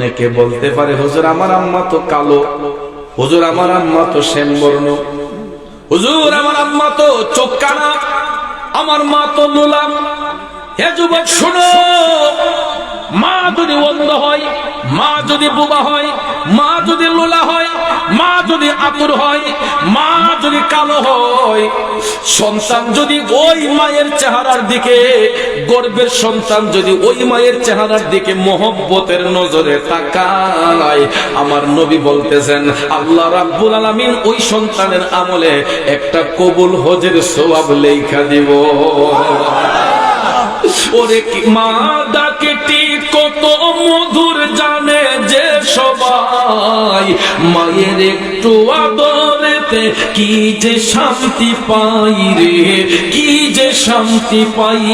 অনেকে বলতে পারে, হুজুর, আমার আম্মা তো কালো। হুজুর, আমার আম্মা তো শ্যামবর্ণ। হুজুর, আমার আম্মা তো চোখ কানা আমার মা তো লোলাম হে যুবক, শোনো। মা যদি অন্ধ হয়, মা যদি বোবা হয়, মা যদি লোলা হয়, মা যদি আতুর হয়, মা যদি কালো হয়, সন্তান যদি ওই মায়ের চেহারার দিকে, গর্বের সন্তান যদি ওই মায়ের চেহারার দিকে মোহব্বতের নজরে তাকায়। আমার নবী বলতেছেন, আল্লাহ রাব্বুল আলামিন ওই সন্তানের আমলে একটা কবুল হজের সওয়াব লেখা দিব। ওরে মা ডাকেটি কত মধুর জানে যে সবাই, মায়ের একটু আদরেতে কি যে শান্তি পাই রে, কি যে শান্তি পাই?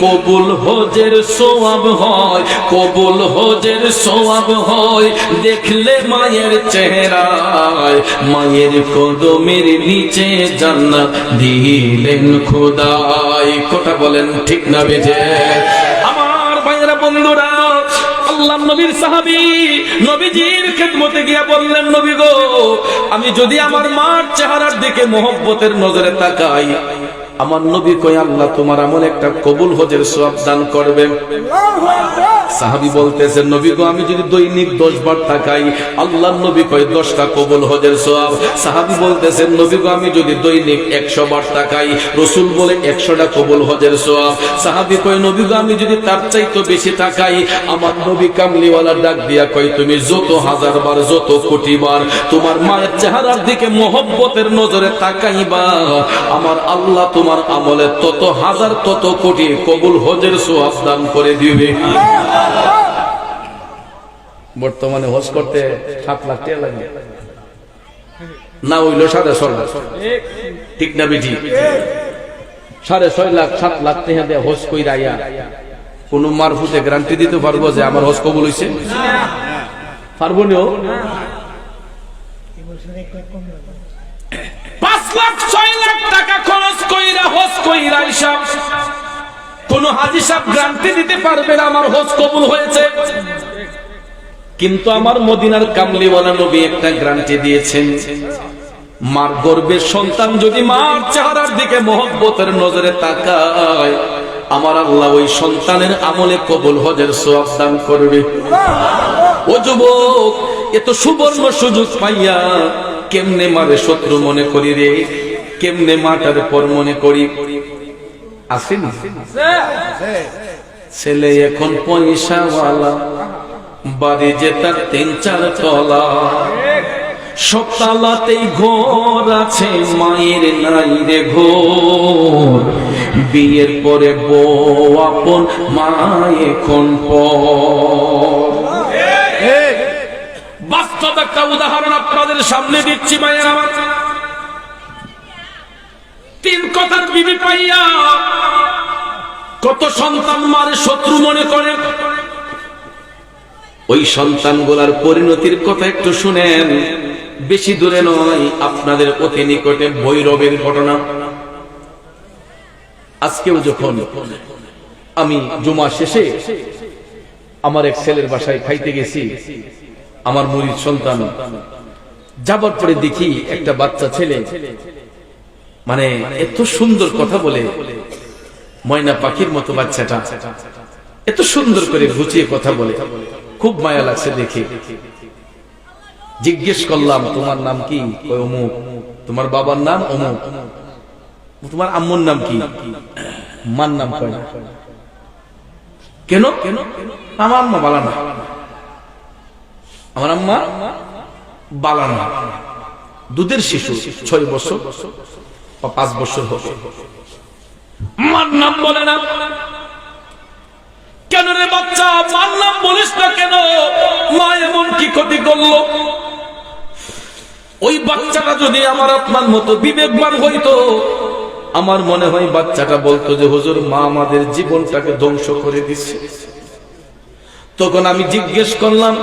কবুল হজের সোয়াব হয়, কবুল হজের সোয়াব হয়, দেখলে মায়ের চেহারায়, মায়ের কদমের নিচে জান্নাত দিলেন খোদাই। কথা বলেন ঠিক না বেজে? আল্লাহ নবীর সাহাবি নবীজির খেদমতে গিয়া বললেন, নবী গো, আমি যদি আমার মার চেহারার দিকে মোহব্বতের নজরে তাকাই, আমার নবী কই আল্লাহ তোমার আমল একটা কবুল হজের সব দান করবে সাহাবি বলতেছেন, নবী গো, আমি যদি দৈনিক দশ বার তাকাই আল্লাহ নবী কয় দশটা কবুল হজের সওয়াব। সাহাবি বলতেছেন, নবী গো, আমি যদি দৈনিক একশো বার তাকাই, রসুল বলে একশোটা কবুল হজের সওয়াব। সাহাবি কয়, নবী গো, আমি যদি তার চাইতো বেশি তাকাই, আমার নবী কামলিওয়ালা ডাক দিয়া কয়, তুমি যত হাজার বার, যত কোটি বার তোমার মায়ের চেহারার দিকে মোহব্বতের নজরে তাকাইবা, আমার আল্লাহ তোমার আমলে তত হাজার, তত কোটি কবুল হজের সোয়াব দান করে দিবে। বর্তমানে হজ করতে সাত লাখ টাকা লাগে না হইল সাড়ে ছয় লাখ। ঠিক না বেটি সাড়ে ছয় লাখ, সাত লাখ টাকা দিয়ে হজ কইরা আইয়া কোন মারফুতে গ্যারান্টি দিতে পারব যে আমার হজ কবুল হইছে? পারব নিও। পাঁচ লাখ ছয় লাখ টাকা খরচ কইরা হজ কইরা হিসাব কোন হাজি সাহেব গ্রান্টি দিতে পারবে না, আমার হজ কবুল হয়েছে। কিন্তু আমার মদিনার কামলিওয়ালা নবী একটা গ্রান্টি দিয়েছেন। মার গর্বের সন্তান যদি মার চেহারার দিকে মহব্বতের নজরে তাকায়, আমার আল্লাহ ওই সন্তানের আমলে কবুল হজের সোয়াব দান করবে। ও যুবক এত সুবর্ণ সুযোগ পাইয়া কেমনে মারে শত্রু মনে করি রে? কেমনে মাটার পর মনে করি? আসেনি? ছেলে এখন পয়সাওয়ালা বাড়ি যে তার তিন চার তলা। সকালাতেই ঘর আছে মায়ের নাই রে ঘোর। বিয়ের পরে বউ আপন মা এখন পর। বাস্তব একটা উদাহরণ আপনাদের সামনে দিচ্ছি মায়ের আমার। তিন কথার বিবি পাইয়া কত সন্তান মারে শত্রু মনে করে? ওই সন্তান গোলার পরিণতির কথা একটু শুনেন। বেশি দূরে নয়, আপনাদের অতি নিকটে ভৈরবের ঘটনা। আজকেও যখন আমি জুমা শেষে আমার এক ছেলের বাসায় খাইতে গেছি, আমার মুরিদ সন্তান যাবার পরে দেখি একটা বাচ্চা ছেলে মানে এত সুন্দর কথা বলে ময়না পাখির মতো বাচ্চাটা। এত সুন্দর করে ঘুচিয়ে কথা বলে। খুব মায়া লাগছে দেখে। জিজ্ঞেস করলাম, তোমার নাম কি? অমুক। তোমার বাবার নাম অমুক। তোমার আম্মুর নাম কি? মার নাম কেন কেন? আমার আম্মা বালা না। আমার আম্মা বালা না। দুধের শিশু, ছয় বছর। পাঁচ বছর হবে। মার নাম বলে না। কেন রে বাচ্চা, মার নাম বলিস না কেন? মা এমন কি ক্ষতি করল? ওই বাচ্চাটা যদি আমার আপনার মতো বিবেকবান হইতো, আমার মনে হয় বাচ্চাটা বলতো যে, হুজুর, মা আমাদের জীবনটাকে ধ্বংস করে দিচ্ছে। তখন আমি জিজ্ঞেস করলাম,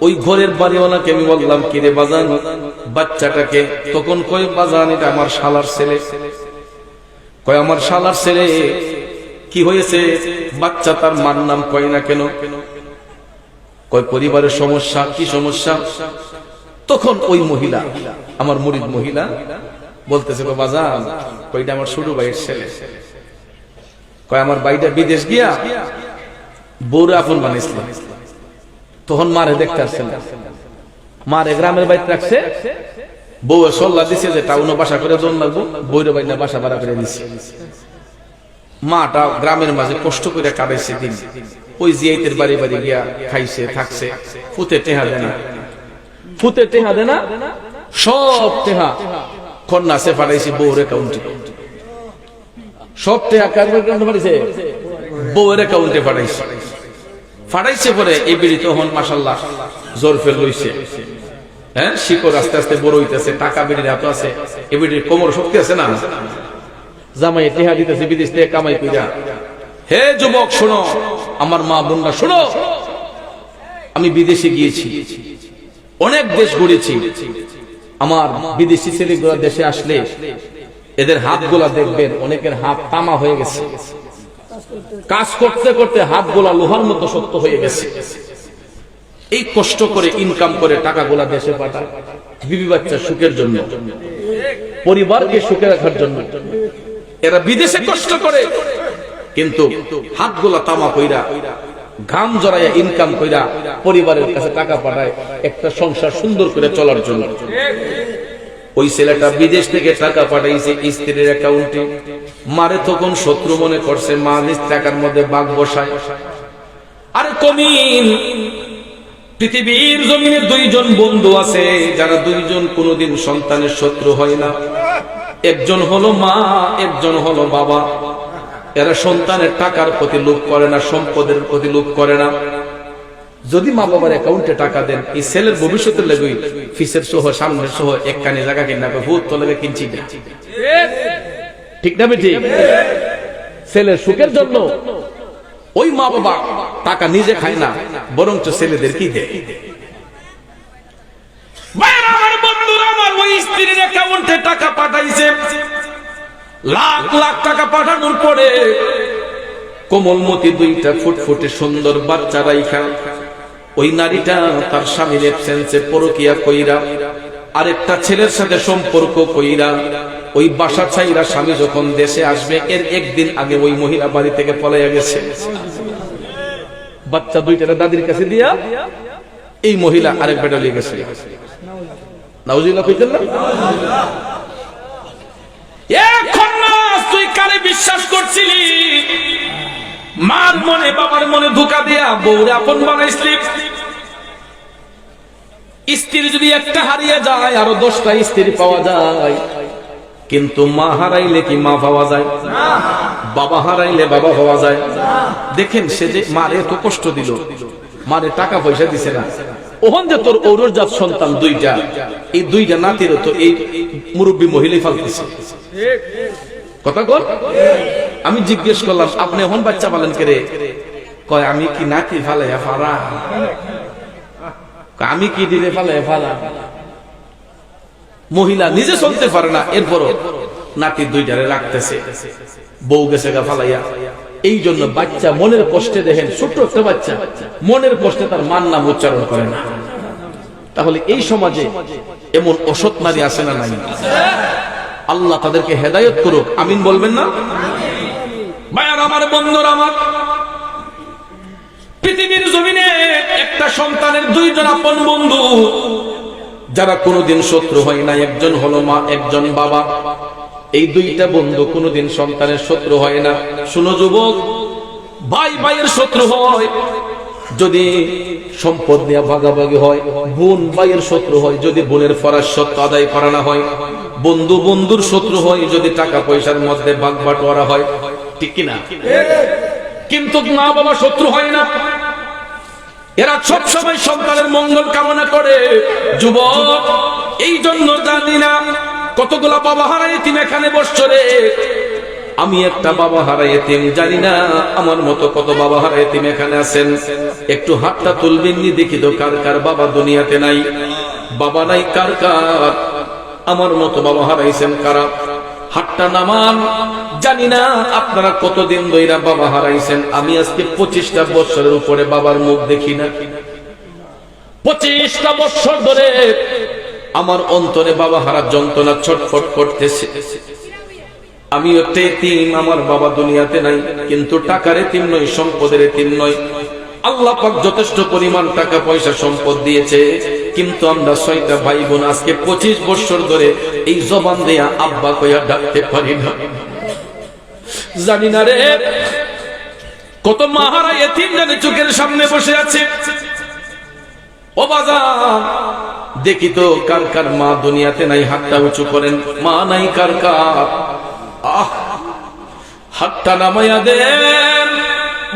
ওই ঘরের বাড়িওয়ালাকে আমি বললাম, কিরে বাজান বাচ্চাটাকে তখন কয় বাজান এটা আমার শালার ছেলে। কয়, আমার শালার ছেলে? কি হয়েছে? বাচ্চা তার মার নাম কয় না কেন? কয়, পরিবারের সমস্যা, কি সমস্যা? তখন ওই মহিলা, আমার মুরিদ মহিলা, বলতেছে বাজান কইটা আমার ছোট ভাইয়ের ছেলে। কয়, আমার বাইটা বিদেশ গিয়া বউরে আপন বানিয়েছিল তখন মারে দেখতে আসছে না। মারে গ্রামের বাড়িতে রাখছে। বউ সল্লা দিছে যে টাউনে বাসা করে জন লাগবো বউরে বাইনা বাসা ভাড়া করে দিছে। মাটা গ্রামের মাঝে কষ্ট করে কাটাইছে দিন। ওই জিয়াইতের বাড়ি বাড়ি গিয়া খাইছে, থাকছে। ফুতে টেহা ফুতে টেহা সব টেহা। কন্যা সে ফাটাইছে বউর অ্যাকাউন্টে সব টেহা কার ফাটাইছে? বউয়ের অ্যাকাউন্টে ফাটাইছে। ফাটাইছে পরে এই বিড়ি তখন মাসাল্লাহ হ্যাঁ শিকড় আস্তে আস্তে বড় হইতেছে, টাকা আছে, এ বিড়ির কোমর শক্তি আছে না? জামাই দিতেছে, বিদেশ থেকে কামাই কইরা। হে যুবক, শোনো, আমার মা বোনরা, শোনো। আমি বিদেশে গিয়েছি, অনেক দেশ ঘুরেছি। আমার বিদেশি ছেলেগুলো দেশে আসলে এদের হাতগুলা দেখবেন, অনেকের হাত তামা হয়ে গেছে। কাজ করতে করতে হাতগুলা লোহার মতো শক্ত হয়ে গেছে। এই কষ্ট করে ইনকাম করে টাকাগুলা দেশে পাঠায়, বিবি বাচ্চা সুখের জন্য, পরিবারকে সুখে রাখার জন্য। এরা বিদেশে কষ্ট করে, কিন্তু হাতগুলা তামা কইরা, ঘাম জড়াইয়া ইনকাম কইরা পরিবারের কাছে টাকা পাঠায়, একটা সংসার সুন্দর করে চলার জন্য। ওই ছেলেটা বিদেশ থেকে টাকা পাঠাইছে, স্ত্রীর অ্যাকাউন্টে মারে তখন শত্রু মনে করছে, মা নিজ টাকার মধ্যে বাঘ বসায়। আরে কমিন পৃথিবীর জমিনে দুইজন বন্ধু আছে, যারা দুইজন কোনোদিন সন্তানের শত্রু হয় না। একজন হলো মা, একজন হলো বাবা। এরা সন্তানের টাকার প্রতি লোভ করে না, সম্পদের প্রতি লোভ করে না। যদি মা বাবার অ্যাকাউন্টে টাকা দেন, এই ছেলের ভবিষ্যতের লেগে ফিসের সহ, সামনের সহ এক কানি জায়গা কিনা ভূত তো লেগে কিনছি। ঠিক না ঠিক ছেলের সুখের জন্য ওই মা বাবা টাকা নিজে খায় না বরঞ্চ ছেলেদের কি দেয়? আমার বন্ধুরা আমার ওই স্ত্রীর অ্যাকাউন্টে টাকা পাঠাইছে। লাখ লাখ টাকা পাঠানোর পরে কোমলমতি দুইটা ফুটফুটে সুন্দর বাচ্চা রাইখা। ওই নারীটা তার স্বামীর এবসেন্সে পরকিয়া কইরা আরেকটা ছেলের সাথে সম্পর্ক কইরা ওই বাসা ছাইরা স্বামী যখন দেশে আসবে এর একদিন আগে ওই মহিলা বাড়ি থেকে পলাইয়া গেছে। বাচ্চা দুইটা দাদির কাছে দিয়া এই মহিলা আরেক বেটা লিয়ে গেছে। বিশ্বাস করছিলি? মার মনে, বাবার মনে ধোকা দিয়া বউরে আপন বানাইছিলি? স্ত্রী যদি একটা হারিয়ে যায়, আরও দশটা স্ত্রী পাওয়া যায়। কিন্তু মা হারাইলে কি মা পাওয়া যায়? বাবা হারাইলে বাবা পাওয়া যায়? দেখেন, সে যে মারে এত কষ্ট দিল, মারে টাকা পয়সা দিছে না। ওখান যে তোর ঔরজাত সন্তান দুইটা, এই দুইটা নাতিরও তো এই মুরব্বী মহিলাই ফালতেছে কথা কর আমি জিজ্ঞেস করলাম, আপনি এখন বাচ্চা পালেন কে রে? কয়, আমি কি নাতি ফালে ফারা আমি কি দিলে ফালে ফালা মহিলা নিজে চলতে পারে না, এরপরও নাতি দুইটারে রাখতেছে। বউ গেছে গা ফালাইয়া। এই জন্য বাচ্চা মনের কষ্টে দেখেন, ছোট্ট একটা বাচ্চা, মনের কষ্টে তার মান নাম উচ্চারণ করে না। তাহলে এই সমাজে এমন অসৎ নারী আসে না নাই? আল্লাহ তাদেরকে হেদায়ত করুক, আমিন বলবেন না? আমার, বন্ধুর আমার, পৃথিবীর জমিনে একটা সন্তানের দুইজন আপন বন্ধু যারা কোনোদিন শত্রু হয় না, একজন হলো মা, একজন বাবা। এই দুইটা বন্ধু কোনোদিন সন্তানের শত্রু হয় না। শুনো যুবক, ভাই ভাইয়ের শত্রু হয়, যদি সম্পদ নিয়ে ভাগাভাগি হয়, বোন ভাইয়ের শত্রু হয়, যদি বোনের ফরাস সত্য আদায় করা না হয়, বন্ধু বন্ধুর শত্রু হয়, যদি টাকা পয়সার মধ্যে ভাগ বাটোয়ারা হয়। ঠিক কিনা? কিন্তু মা বাবা শত্রু হয় না। এরা সব সময় সন্তানের মঙ্গল কামনা করে। যুবক, এই জন্য জানি না কতগুলা বাবা হারাই তুমি এখানে বসছো রে। আমি একটা বাবা হারাই এতিম, জানি না আমার মতো কত বাবা হারাই এতিম এখানে আছেন। একটু হাতটা তুলবেন নি, দেখি তো কার কার বাবা দুনিয়াতে নাই। বাবা নাই কার কার? আমার মতো বাবা হারাইছেন কারা? হাতটা নামান। জানি না আপনারা কতদিন ধইরা বাবা হারাইছেন, আমি আজকে পঁচিশটা বছরের উপরে বাবার মুখ দেখি না। পঁচিশটা বছর ধরে আমার অন্তরে বাবা হারা যন্ত্রণা ছটফট করতেছে। আমি এতিম আমার বাবা দুনিয়াতে নাই, কিন্তু টাকার এতিম নয় সম্পদের এতিম নয় আল্লাহ পাক যথেষ্ট পরিমাণ টাকা পয়সা সম্পদ দিয়েছে। কিন্তু আমরা ছয়টা ভাই বোন আজকে পঁচিশ বছর ধরে এই জবান দেয়া আব্বা কইয়া ডাকতে পারি না। জানি না রে, কত মাহারা এতিম জানে চোখের সামনে বসে আছে। ও বাজার দেখি তো কার কার মা দুনিয়াতে নাই, হাতটা উঁচু করেন। মা নাই, কার কার? হাতটা নামাইয়া দেন।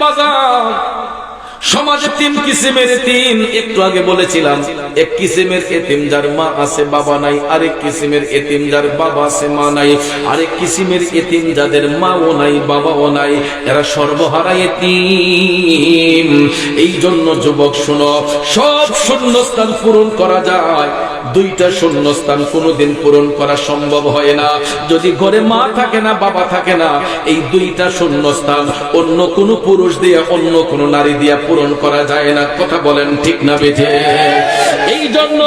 বাজার সমাজে তিন কিসিমের তিন, একটু আগে বলেছিলাম, এক কিসিমের এতিম যার মা আছে, বাবা নাই, আরেক কিসিমের এতিম যার বাবা আছে, মা নাই, আরেক কিসিমের এতিম যাদের মাও নাই, বাবাও নাই, এরা সর্বহারা এতিম। এই জন্য যুবক শুনো, সব শূন্যস্থান পূরণ করা যায়। দুইটা শূন্যস্থান কোনোদিন পূরণ করা সম্ভব হয় না। যদি ঘরে মা থাকে না, বাবা থাকে না, এই দুইটা শূন্যস্থান অন্য কোনো পুরুষ দিয়ে, অন্য কোনো নারী দিয়ে পূরণ করা যায় না। কথা বলেন ঠিক না বেঠে? এই জন্য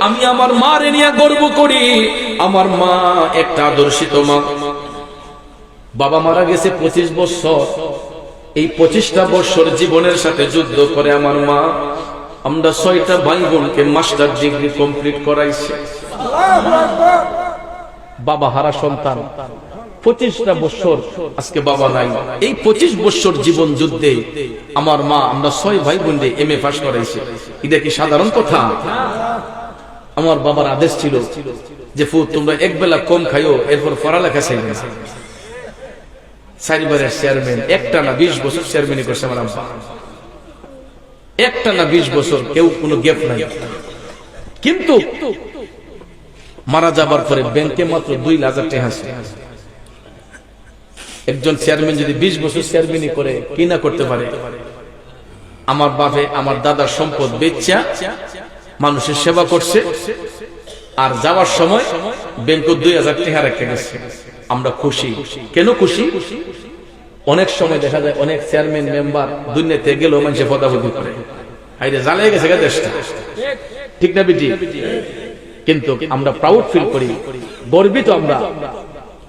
আমি আমার মা রে নিয়ে গর্ব করি। আমার মা একটা আদর্শিত মা। বাবা মারা গেছে পঁচিশ বছর। এই পঁচিশটা বছর জীবনের সাথে যুদ্ধ করে আমার মা। আমরা ছয়টা ভাই বোনকে মাস্টার ডিগ্রি কমপ্লিট করাইছি। বাবা হারা সন্তান। পঁচিশটা বছর আজকে বাবা নাই। এই পঁচিশ বছর জীবন যুদ্ধে আমার মা, আমরা ছয় ভাই বোন এম এ পাস করাইছি। এটা কি সাধারণ কথা? আমার বাবার আদেশ ছিল যে, ফু, তোমরা এক বেলা কম খাইও, এরপর পড়ালেখা চাই চারিবারের চেয়ারম্যান একটা না বিশ বছর চেয়ারম্যানই করছে আমার আব্বা। একটা না বিশ বছর কেউ কোনো গ্যাপ নাই। কিন্তু মারা যাবার পরে ব্যাংকে মাত্র দুই হাজার টাকা আছে। একজন চেয়ারম্যান যদি বিশ বছর চেয়ারম্যানই করে, কি না করতে পারে? আমার বাপে আমার দাদার সম্পদ বেচা, মানুষের সেবা করছে, আর যাওয়ার সময় ব্যাংক দুই হাজার টাকা রেখে গেছে। আমরা খুশি। কেন খুশি? অনেক সময় দেখা যায় অনেক চেয়ারম্যান মেম্বার দুনিয়াতে গেলেও মানুষের পদাবধি করে। হাইরে জ্বালিয়ে গেছে দেশটা। ঠিক না বিটি? কিন্তু আমরা প্রাউড ফিল করি, গর্বিত আমরা।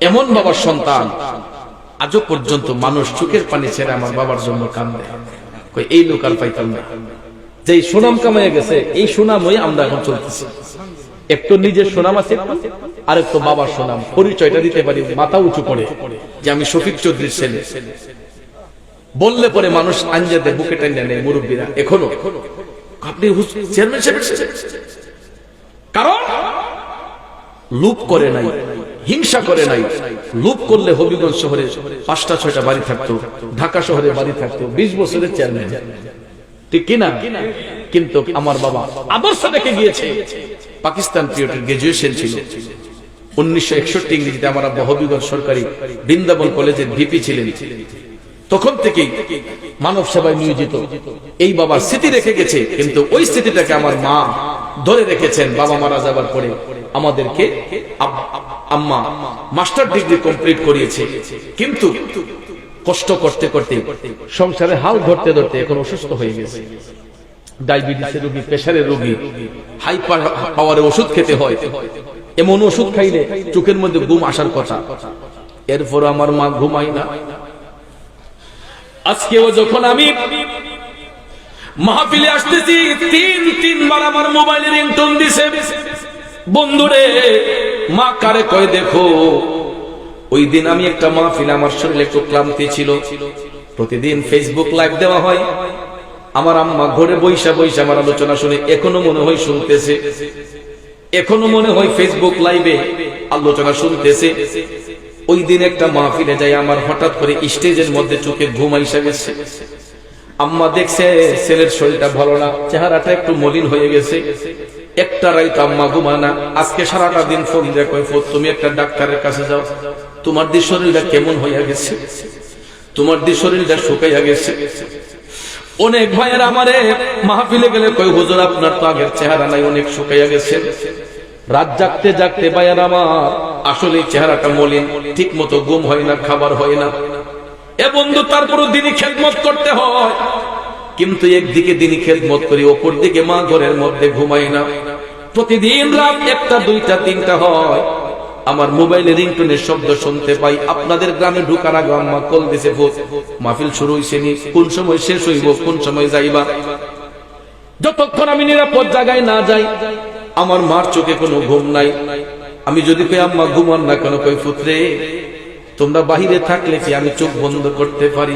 এমন বাবার সন্তান আজও পর্যন্ত মানুষ চোখের পানি ছেড়ে আমার বাবার জন্য কান্দে। এই লোক আর পাইতাম না। যেই সুনাম কামাইয়া গেছে, এই সুনাম হয়ে আমরা এখন চলতেছি। একটু নিজের সুনাম আছে, আর একটু বাবার সুনাম। পরিচয়টা দিতে পারি, মাথা উঁচু করে। যে আমি শফিক চৌধুরীর ছেলে। বললে পরে মানুষ আঞ্জাতে বুকে টেনে নেয়, মুরব্বীরা। এখনও। আপনি চেয়ারম্যান কারণ? লুপ করে নাই, হিংসা করে নাই। লুপ করলে হবিগঞ্জ শহরে পাঁচটা, ছয়টা বাড়ি থাকতো, ঢাকা শহরে বাড়ি থাকতো, বিশ বছরের চেয়ারম্যান। ঠিক কিনা? কিন্তু আমার বাবা আদর্শ রেখে গিয়েছে। পাকিস্তান পিরিয়ডের গ্রাজুয়েশন ছিল। উনিশশো একষট্টি ইংরেজিতে আমার আব্বা হবিগঞ্জ সরকারি বৃন্দাবন কলেজের ভিপি ছিলেন। তখন থেকেই মানব সেবায় নিয়োজিত। এই বাবার স্মৃতি রেখে গেছে, কিন্তু ওই স্মৃতিটাকে আমার মা ধরে রেখেছেন বাবা মারা যাবার পরে। আমাদেরকে আম্মা মাস্টার ডিগ্রি কমপ্লিট করিয়েছে। কিন্তু কষ্ট করতে করতে সংসারে হাল ধরতে ধরতে এখন অসুস্থ হয়ে গেছে। ডায়াবেটিসের রোগী প্রেশারের রোগী হাই পাওয়ারে ওষুধ খেতে হয়। এমন ওষুধ খাইলে চোখের মধ্যে ঘুম আসার কথা। এরপর আমার মা ঘুমাই না। আজকেও যখন আমি মাহফিলে আসতেছি, তিন, তিনবার আমার মোবাইলে রিংটোন দিছে। বন্ধুরে, মা কারে কয় দেখো, ওই দিন আমি একটা মাহফিলে আমার শরীরে একটু ক্লান্তি ছিল। প্রতিদিন ফেসবুক লাইভ দেওয়া হয়। আমার আম্মা ঘরে বৈশা বৈশা আমার আলোচনা শুনে এখনও মনে হয় শুনতেছে। এখনও মনে হয় ফেসবুক লাইভে আলোচনা শুনতেছে। ওই দিন একটা মাহফিলে যাই আমার হঠাৎ করে স্টেজের মধ্যে চোখে ঘুম আইসা গেছে। আম্মা দেখছে ছেলের শরীরটা ভালো না, চেহারাটা একটু মলিন হয়ে গেছে। একটা রাইত আম্মা ঘুমানা আজকে সারাটা দিন ফোন দিয়ে কয়, ফোন, তুমি একটা ডাক্তারের কাছে যাও। তোমার দি শরীরটা কেমন হইয়া গেছে? তোমার দি শরীরটা শুকাইয়া গেছে? অনেক ভাইয়ের আমারে মাহফিলে গেলে কই হুজুর, আপনার তো আগের চেহারা নাই, অনেক শুকাইয়া গেছে। রাত জাগতে জাগতে ভাইয়ের আমার আসলে চেহারাটা মলিন ঠিক মতো ঘুম হয় না, খাবার হয় না। এ বন্ধু তারপর দিনই খেদমত করতে হয়। কিন্তু একদিকে দিনই খেদমত করি অপর দিকে মা ঘরের মধ্যে ঘুমাই না। প্রতিদিন রাত একটা, দুইটা, তিনটা হয়। আমার মোবাইলে রিংটোনের শব্দ শুনতে পাই। আপনাদের গ্রামে ঢুকার আগে আম্মা কল দিছে ভোজ মাহফিল শুরু হইছে নি। কোন সময় শেষ হইব, কোন সময় যাইবা? যতক্ষণ আমি নিরাপদ জায়গায় না যাই, আমার মার চোখে কোনো ঘুম নাই। আমি যদি কই, আম্মা, ঘুমান না কেন? কই পুত্রে তোমরা বাহিরে থাকলে কি আমি চোখ বন্ধ করতে পারি?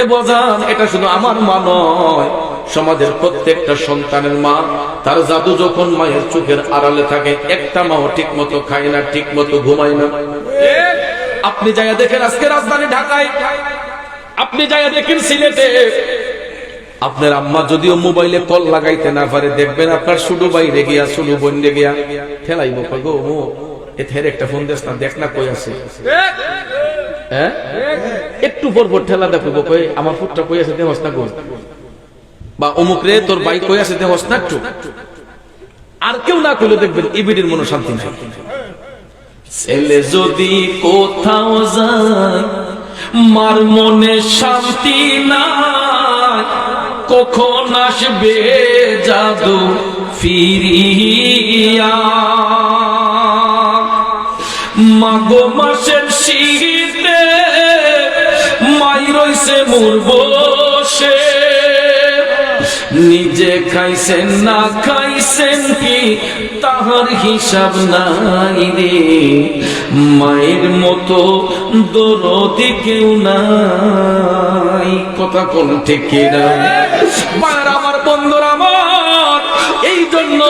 এ বজান, এটা শুধু আমার মা নয়। সমাজের প্রত্যেকটা সন্তানের মা, তার জাদু যখন মায়ের চোখের আড়ালে থাকে, একটা মাও ঠিক মতো খায় না ঠিক মতো ঘুমায় না। আপনি যাইয়া দেখেন আজকে রাজধানী ঢাকায়, আপনি যাইয়া দেখেন সিলেটে। আপনার আম্মা যদিও মোবাইলে কল লাগাইতে না পারে, দেখবেন আপনার শুধু বাইরে গিয়া, শুধু বন্যে গিয়া ঠেলাই মুখ গো, মো, এ থের একটা ফোন দেশ না, দেখ না কই আছে। হ্যাঁ? একটু পর পর ঠেলা দেখো কই আমার ফুটটা কই আছে, দেহস না কই বা অমুক রে, তোর বাইক কই আছে দেহস না আর কেউ না কইলে দেখবেন, ইবিডির মনে শান্তি নাই। ছেলে যদি কোথাও যায়, মার মনে শান্তি নাই। কখন আসবে জাদু ফিরিয়া? মাগো মাসের শীতে মাই রইছে মোর বসে নিজে খাইছেন, না খাইছেন কি? তাহার হিসাব নাই রে। মায়ের মতো দরদি কেউ নাই। কথা কোন না মায়ের আমার বন্ধুরা আমার। এই জন্য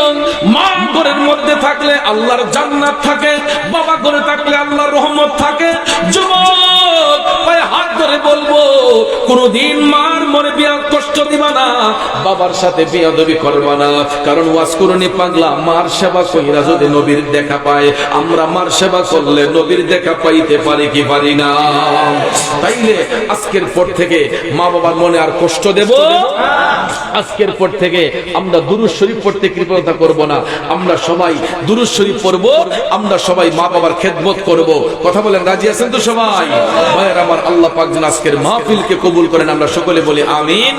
মা ঘরের মধ্যে থাকলে আল্লাহর জান্নাত থাকে, বাবা ঘরে থাকলে আল্লাহর রহমত থাকে। যুবক হাত ধরে বলব, কোনদিন মার মনে বিয়া কষ্ট দিবা না, বাবার সাথে বিয়াদবি করবা না। কারণ ওয়াজ করুনি পাগলা, মার সেবা কইরা যদি নবীর দেখা পায়, আমরা মার সেবা করলে নবীর দেখা পাইতে পারি কি পারি না? তাইলে আজকের পর থেকে মা বাবার মনে আর কষ্ট দেব? আজকের পর থেকে আমরা দুরুদ শরীফ পড়তে কৃপণতা করব না। আমরা সবাই দুরুদ শরীফ পড়ব, আমরা সবাই মা বাবার খেদমত করব। কথা বলেন, রাজি আছেন তো সবাই? ভাইয়ের আমার আল্লাহ পাক যেন আজকের মাহফিলকে কবুল করেন, আমরা সকলে বলি আমিন